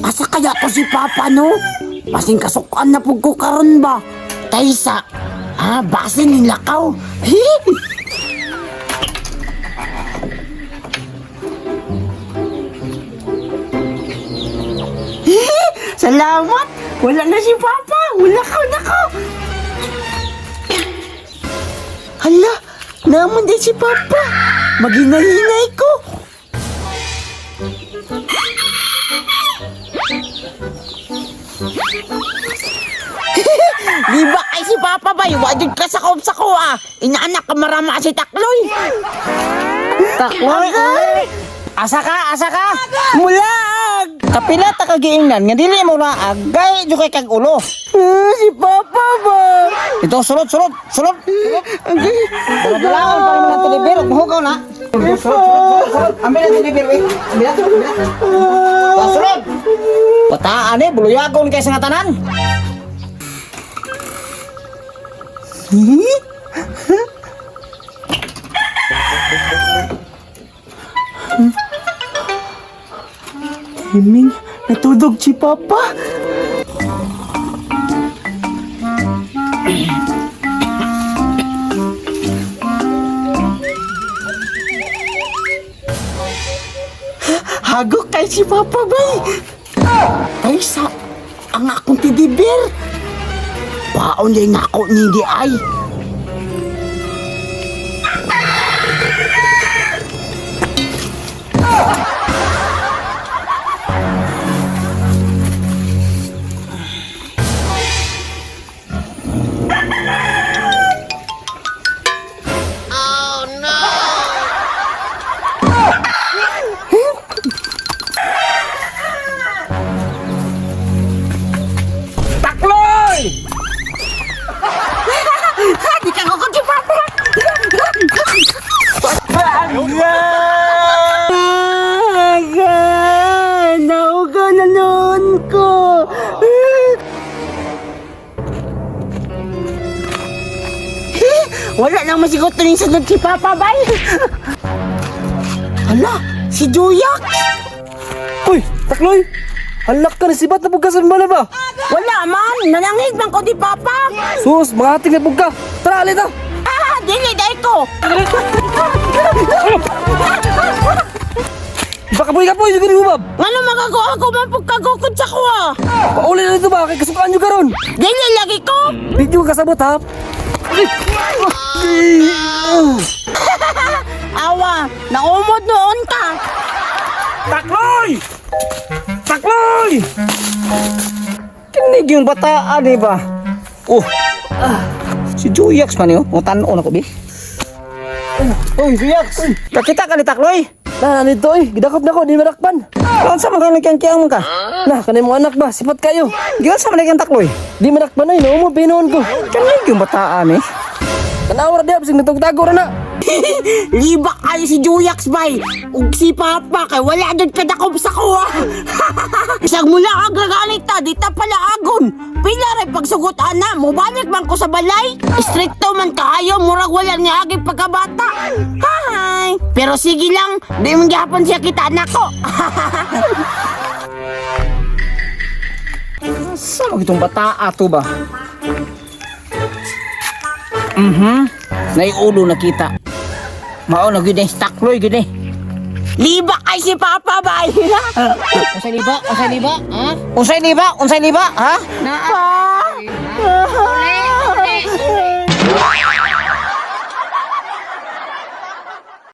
Asa kaya to si Papa no? Basing kasukan na pug ko karon ba? Taysa. Ah, base ni lakaw. Hi! Hi! Salamat! Wala na si Papa! Wala ka, nako! Hala! Naman din si Papa! Maginahinay ko! Ba? Iwadid ka sa kop sa ko ah. Inaanak ka marama si Takloy. Takloy, ay. Asa ka, asa ka? Mulag! Kapila ta kagiingnan, nga dili mo na agay jo kay kag ulo. Ah, si Papa ba? Ito sulod, sulod. Sulod na lang, pa mo na tilibir, muhugaw na. Ambil na tilibir, eh. Ambil na, ambil na. Pa, sulod. Pataan eh, buluyagon kay sa nga Himing, natudog si Papa. Hagok kay si Papa bay. Ay sa ang akong tidibir. Paon din ako ni di ay. Wala nang masigot na sunod si Papa Bay. Hala, si Juyak. Uy, takloy! Halak ka na sibat na pugkasan ba na ba? Wala man, nanangig man ko di Papa. Sus, mga ating na pugka! Tara, alita! Ah, dili dai ko. Baka po ikapoy, yung ganun Ngano magagawa ko man pagkagukod sa kuha? Pauli na dito ba? Kay kasukaan nyo karon! Dili lagi ko. Video ka kasabot ha! Awa, naumod noon ka. Takloy! Takloy! Kinig yung bataan, di ba? Oh, ah, si Juyax man yun. O tanon ako, bi. Uy, Juyax! Kakita ka ni Takloy? Na, nandito eh! Gidakop na ko, di marakpan! Saan sa mga nagkiyang ka? Na, kanay mo anak ba? Sipat kayo! Gila sa mga takloy? Di marakpan na, inuumod, pinuon ko! Kinig yung bataan, eh. Tanawar di, absing natugtago na na! Liba kayo si Juyax bay. Ug si Papa kay wala dun kadakop sa kuha. Isang mula ang gagalit ta, di ta pala agon. Pila rin pagsugot ana, mubalik man ko sa balay. Stricto man kaayo, murag wala niya agi pagkabata. Hi! Pero sige lang, di mo gyapon siya kita anak ko. Saan mo itong bataa to ba? Mhm. Naiulo na kita. Mao na gid eh, takloy gid eh. Liba kay si Papa bay. Unsay liba? Unsay liba? Ha? Unsay liba? Unsay liba? Ha? Pa!